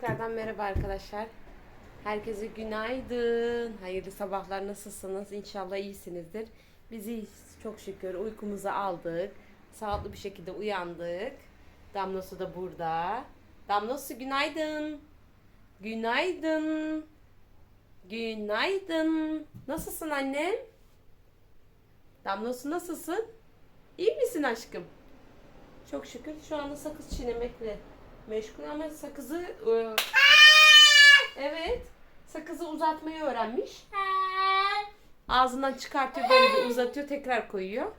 Tekrardan merhaba arkadaşlar. Herkese günaydın. Hayırlı sabahlar. Nasılsınız? İnşallah iyisinizdir. Biz iyiyiz. Çok şükür uykumuzu aldık. Sağlıklı bir şekilde uyandık. Damlası da burada. Damlası günaydın. Günaydın. Günaydın. Nasılsın annem? Damlası nasılsın? İyi misin aşkım? Çok şükür şu anda sakız çiğnemekle meşgul ama sakızı e, evet sakızı uzatmayı öğrenmiş. Ağzından çıkartıyor böyle bir uzatıyor tekrar koyuyor.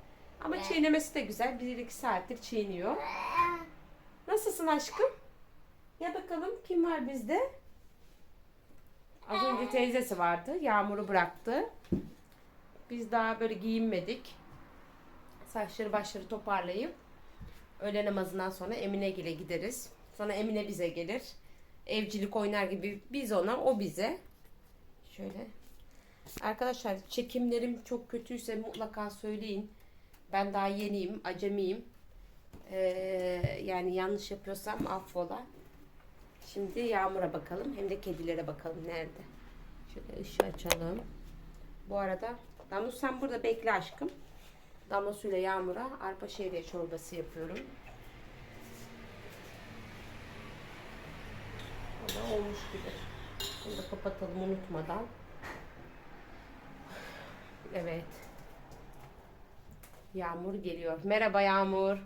Ama çiğnemesi de güzel. 1-2 saattir çiğniyor. Nasılsın aşkım? Ya bakalım kim var bizde? Az önce teyzesi vardı. Yağmur'u bıraktı. Biz daha böyle giyinmedik. Saçları başları toparlayıp öğle namazından sonra Emine'gile gideriz. Sonra Emine bize gelir. Evcilik oynar gibi biz ona, o bize. Şöyle. Arkadaşlar çekimlerim çok kötüyse mutlaka söyleyin. Ben daha yeniyim, acemiyim. Ee, yani yanlış yapıyorsam affola. Şimdi Yağmur'a bakalım. Hem de kedilere bakalım. Nerede? Şöyle ışığı açalım. Bu arada Damla sen burada bekle aşkım. Damla suyla Yağmur'a arpa şehriye çorbası yapıyorum. Ama olmuş gibi. Bunu da kapatalım unutmadan. Evet. Yağmur geliyor. Merhaba Yağmur.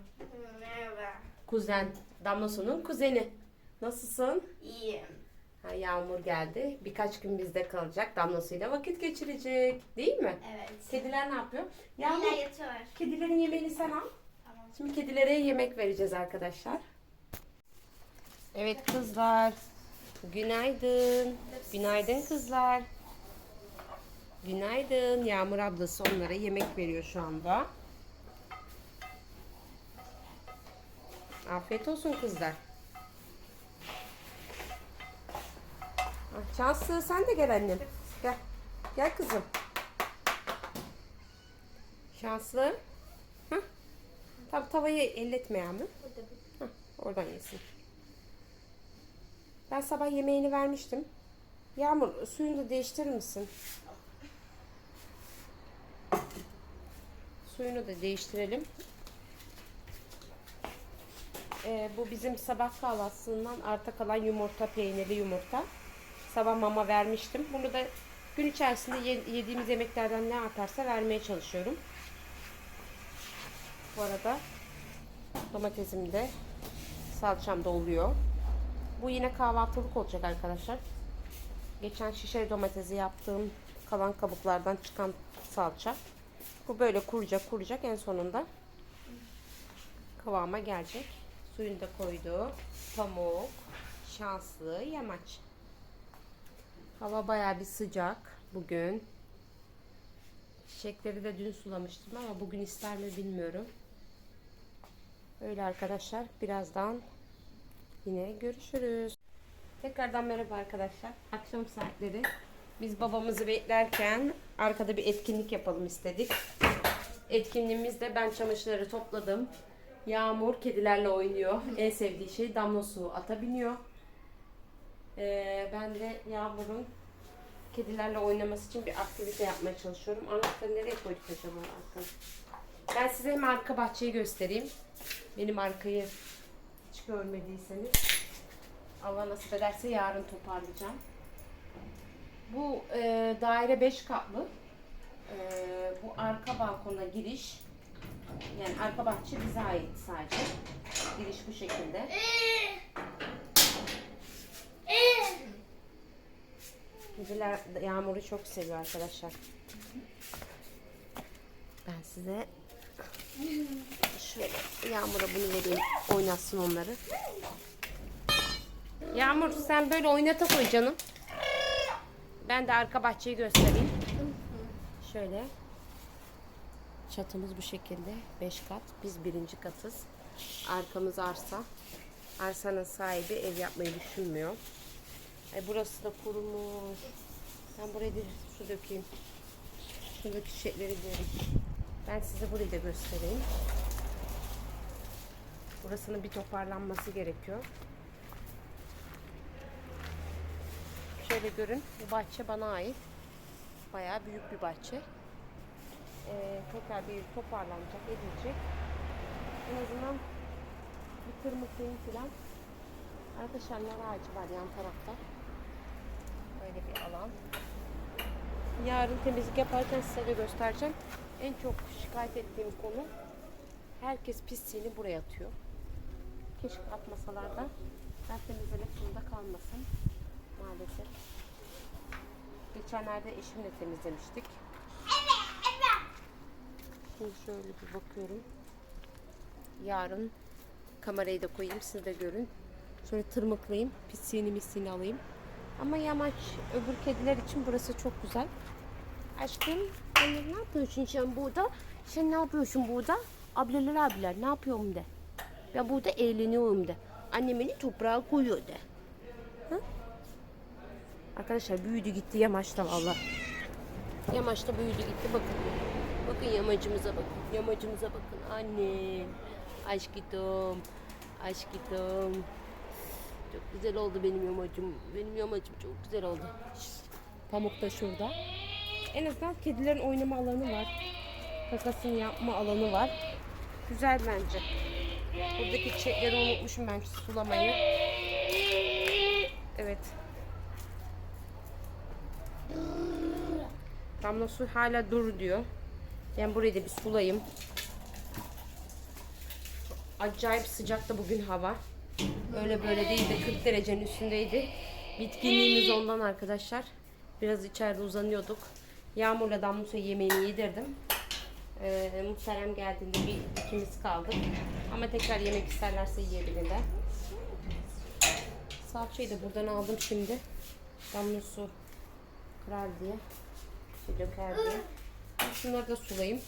Merhaba. Kuzen. Damla Su'nun kuzeni. Nasılsın? İyiyim. Ha, Yağmur geldi. Birkaç gün bizde kalacak. Damlasıyla vakit geçirecek. Değil mi? Evet. Kediler ne yapıyor? Yağmur. Yağmur, yatıyor. kedilerin yemeğini sen al. Tamam. Şimdi kedilere yemek vereceğiz arkadaşlar. Evet kızlar. Günaydın. Günaydın kızlar. Günaydın. Yağmur ablası onlara yemek veriyor şu anda. Afiyet olsun kızlar. Ah, Şanslı sen de gel annem. Gel. Gel kızım. Şanslı. Hah. Tam tavayı elletme Yağmur. Oradan yesin. Ben sabah yemeğini vermiştim. Yağmur suyunu da değiştirir misin? Suyunu da değiştirelim. Ee, bu bizim sabah kahvaltısından arta kalan yumurta, peynirli yumurta. Sabah mama vermiştim. Bunu da gün içerisinde ye- yediğimiz yemeklerden ne artarsa vermeye çalışıyorum. Bu arada Domatesim de salçam da oluyor. Bu yine kahvaltılık olacak arkadaşlar. Geçen şişe domatesi yaptığım kalan kabuklardan çıkan salça. Bu böyle kuracak kuracak en sonunda kıvama gelecek. Suyunu da koyduk. Pamuk, şanslı, yamaç. Hava bayağı bir sıcak bugün. Çiçekleri de dün sulamıştım ama bugün ister mi bilmiyorum. Öyle arkadaşlar. Birazdan yine görüşürüz. Tekrardan merhaba arkadaşlar. Akşam saatleri. Biz babamızı beklerken arkada bir etkinlik yapalım istedik. Etkinliğimizde ben çamaşırları topladım. Yağmur kedilerle oynuyor. En sevdiği şey damla su ata biniyor. Ee, ben de Yağmur'un kedilerle oynaması için bir aktivite yapmaya çalışıyorum. Anahtarı nereye koyduk acaba? Ben size hem arka bahçeyi göstereyim. Benim arkayı hiç görmediyseniz. Allah nasip ederse yarın toparlayacağım. Bu e, daire 5 katlı. E, bu arka balkona giriş. Yani arka bahçe bize ait sadece. Giriş bu şekilde. Kediler yağmuru çok seviyor arkadaşlar. Ben size Şöyle Yağmur'a bunu vereyim. Oynatsın onları. Yağmur sen böyle oynata koy canım. Ben de arka bahçeyi göstereyim. Şöyle. Çatımız bu şekilde. 5 kat. Biz birinci katız. Arkamız arsa. Arsanın sahibi ev yapmayı düşünmüyor. Ay burası da kurumuş. Ben buraya bir su dökeyim. Şuradaki çiçekleri göreyim. Ben size burayı da göstereyim. Burasının bir toparlanması gerekiyor. şöyle görün. Bu bahçe bana ait. Bayağı büyük bir bahçe. Ee, tekrar bir toparlanacak, edilecek. En azından bir tırmıklayım falan. Arkadaşlar nar ağacı var yan tarafta. Böyle bir alan. Yarın temizlik yaparken size de göstereceğim. En çok şikayet ettiğim konu herkes pisliğini buraya atıyor. Keşke atmasalar da ben temizlemek zorunda kalmasın. Maalesef. Geçenlerde eşimle temizlemiştik. Şimdi şöyle bir bakıyorum. Yarın kamerayı da koyayım siz de görün. Şöyle tırmıklayayım. Pisliğini misliğini alayım. Ama yamaç öbür kediler için burası çok güzel. Aşkım sen ne yapıyorsun sen burada? Sen ne yapıyorsun burada? Ablalar abiler ne yapıyorum de. Ben burada eğleniyorum de. Annem beni toprağa koyuyor de. Hı? Arkadaşlar büyüdü gitti yamaçta valla. Yamaçta büyüdü gitti bakın. Bakın yamacımıza bakın. Yamacımıza bakın. Annem. Aşkım. Aşkım. Çok güzel oldu benim yamacım. Benim yamacım çok güzel oldu. Pamuk da şurada. En azından kedilerin oynama alanı var. Kakasını yapma alanı var. Güzel bence. Buradaki çiçekleri unutmuşum ben sulamayı. Evet. Damla su hala dur diyor. Ben burayı da bir sulayayım. Acayip sıcaktı bugün hava. Öyle böyle değil de 40 derecenin üstündeydi. Bitkinliğimiz ondan arkadaşlar. Biraz içeride uzanıyorduk. Yağmurla Damla yemeğini yedirdim. Ee, muhterem geldiğinde bir ikimiz kaldık. Ama tekrar yemek isterlerse yiyebilirler. Salçayı da buradan aldım şimdi. Damla su kırar diye. Şey döker diye. Şunları da sulayayım.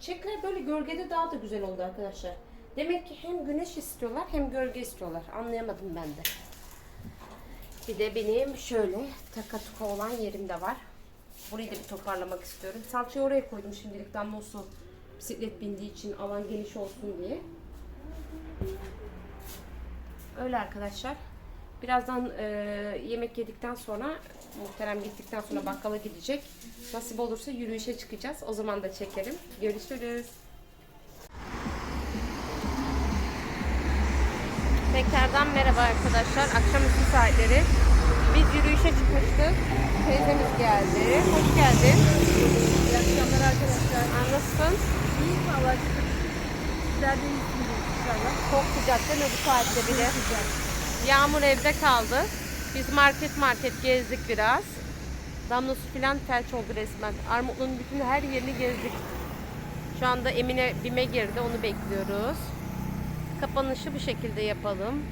Çiçekler böyle gölgede daha da güzel oldu arkadaşlar. Demek ki hem güneş istiyorlar hem gölge istiyorlar. Anlayamadım ben de. Bir de benim şöyle taka tuka olan yerim de var. Burayı da bir toparlamak istiyorum. Salçayı oraya koydum şimdilik damla su bisiklet bindiği için alan geniş olsun diye. Öyle arkadaşlar. Birazdan e, yemek yedikten sonra muhterem gittikten sonra bakkala gidecek. Nasip olursa yürüyüşe çıkacağız. O zaman da çekerim. Görüşürüz. Tekrardan merhaba arkadaşlar. Akşamüstü saatleri. Biz yürüyüşe çıkmıştık. Teyzemiz geldi. Hoş geldin. İyi akşamlar arkadaşlar. Nasılsın? İyiyim valla şükür. Sizler de iyisiniz inşallah. Çok sıcak değil mi bu saatte bile? Yağmur evde kaldı. Biz market market gezdik biraz. Damla su filan felç oldu resmen. Armutlu'nun bütün her yerini gezdik. Şu anda Emine BİM'e girdi. Onu bekliyoruz. Kapanışı bu şekilde yapalım.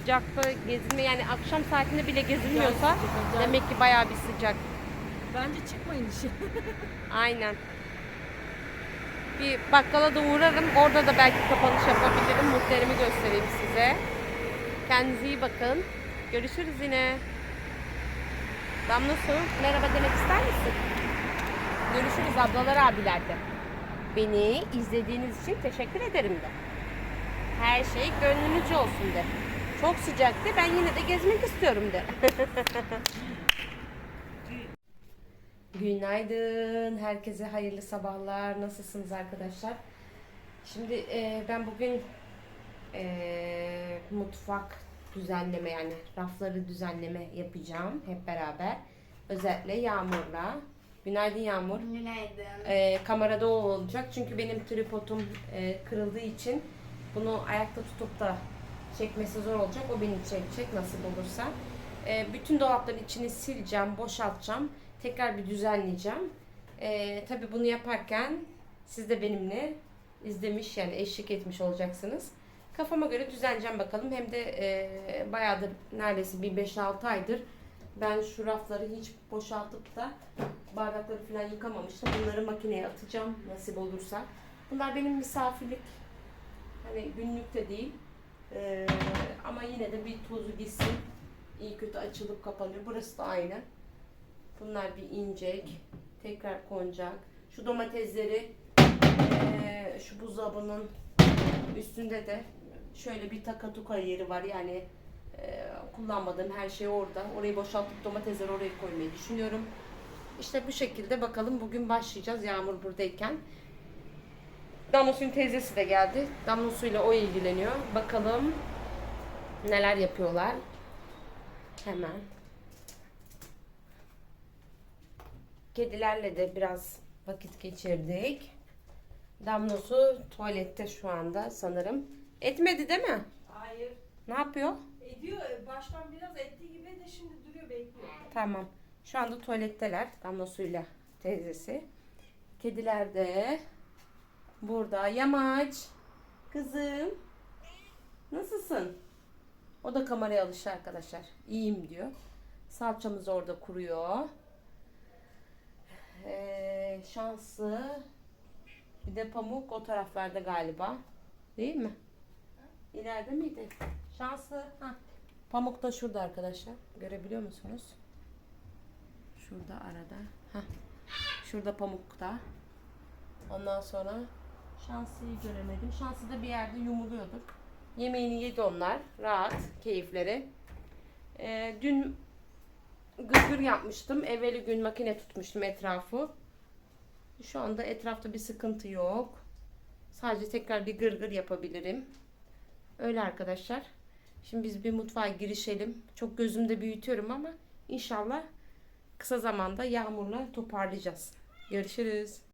Sıcakta gezinme yani akşam saatinde bile gezilmiyorsa Acayip. demek ki bayağı bir sıcak. Bence çıkmayın işe. Aynen. Bir bakkala da uğrarım. Orada da belki kapanış yapabilirim. Muhterimi göstereyim size. Kendinize iyi bakın. Görüşürüz yine. Damla Su, merhaba demek ister misin? Görüşürüz ablalar abiler de. Beni izlediğiniz için teşekkür ederim de. Her şey gönlünüzce olsun de. Çok sıcaktı. Ben yine de gezmek istiyorum de. Günaydın. Herkese hayırlı sabahlar. Nasılsınız arkadaşlar? Şimdi e, ben bugün e, mutfak düzenleme yani rafları düzenleme yapacağım hep beraber. Özellikle Yağmur'la. Günaydın Yağmur. Günaydın. E, kamerada o olacak çünkü benim tripodum e, kırıldığı için bunu ayakta tutup da çekmesi zor olacak. O beni çekecek nasip olursa. E, bütün dolapların içini sileceğim, boşaltacağım. Tekrar bir düzenleyeceğim. E, tabii bunu yaparken siz de benimle izlemiş yani eşlik etmiş olacaksınız. Kafama göre düzenleyeceğim bakalım. Hem de e, bayağıdır neredeyse bir 5-6 aydır ben şu rafları hiç boşaltıp da bardakları falan yıkamamıştım. Bunları makineye atacağım nasip olursa. Bunlar benim misafirlik hani günlük de değil. Ee, ama yine de bir tozu gitsin. İyi kötü açılıp kapanıyor. Burası da aynı. Bunlar bir incek. Tekrar konacak. Şu domatesleri ee, şu buzdolabının üstünde de şöyle bir takatuka yeri var. Yani Ee, kullanmadığım her şey orada. Orayı boşaltıp domatesleri oraya koymayı düşünüyorum. İşte bu şekilde bakalım bugün başlayacağız Yağmur buradayken. Damla suyun teyzesi de geldi. Damla suyla o ilgileniyor. Bakalım neler yapıyorlar. Hemen. Kedilerle de biraz vakit geçirdik. Damla su tuvalette şu anda sanırım. Etmedi değil mi? Hayır. Ne yapıyor? Ediyor. Baştan biraz ettiği gibi de şimdi duruyor bekliyor. Tamam. Şu anda tuvaletteler. Damla suyla teyzesi. Kediler de burada. Yamaç. Kızım. Nasılsın? O da kameraya alıştı arkadaşlar. İyiyim diyor. Salçamız orada kuruyor. Ee, şanslı. Bir de pamuk o taraflarda galiba. Değil mi? İleride miydi? Şanslı. Ha. Pamuk da şurada arkadaşlar. Görebiliyor musunuz? Şurada arada. Heh. Şurada pamukta. Ondan sonra şanslıyı göremedim. Şanslı da bir yerde yumuluyordur. Yemeğini yedi onlar. Rahat, keyifleri. Ee, dün gırgır yapmıştım. Evveli gün makine tutmuştum etrafı. Şu anda etrafta bir sıkıntı yok. Sadece tekrar bir gırgır yapabilirim. Öyle arkadaşlar. Şimdi biz bir mutfağa girişelim. Çok gözümde büyütüyorum ama inşallah kısa zamanda yağmurla toparlayacağız. Görüşürüz.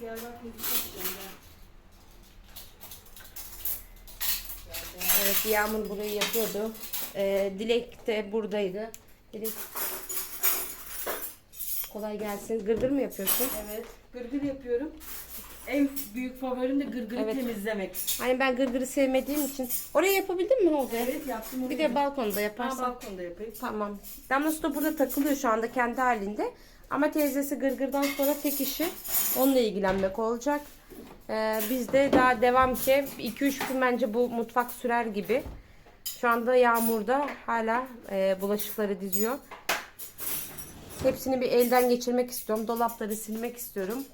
Gel bak müzik açacağım gel. Evet Yağmur burayı yapıyordu. Ee, Dilek de buradaydı. Dilek kolay gelsin. Gırgır mı yapıyorsun? Evet. Gırgır yapıyorum. En büyük favorim de gırgırı Evet. temizlemek. Hani ben gırgırı sevmediğim için. Oraya yapabildin mi Olcay? Evet yaptım onu. Bir de balkonda Ha, yaparsan. balkonda yapayım. Tamam. Damla su da burada takılıyor şu anda kendi halinde. Ama teyzesi gırgırdan sonra tek işi onunla ilgilenmek olacak. Ee, biz de daha devam ki 2-3 gün bence bu mutfak sürer gibi. Şu anda yağmurda hala e, bulaşıkları diziyor. Hepsini bir elden geçirmek istiyorum. Dolapları silmek istiyorum.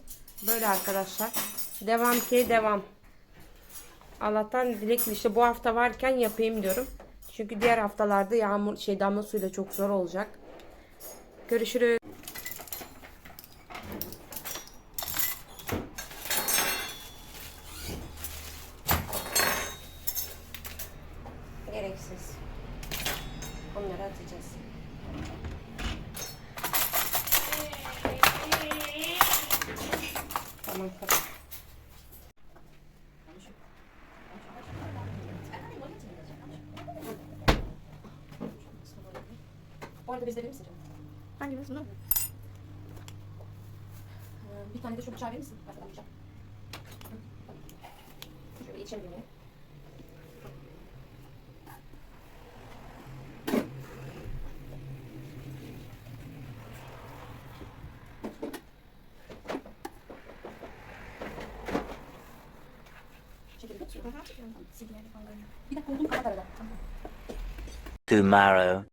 Böyle arkadaşlar. Devam ki devam. Allah'tan dilekli işte bu hafta varken yapayım diyorum. Çünkü diğer haftalarda yağmur şey damla suyla çok zor olacak. Görüşürüz. Bu arada bezleri mi sileceğim? Hangi bez? Ee, bir tane de şu bıçağı verir misin? Arkadan bıçak. Şöyle Bir dakika oldum Tomorrow.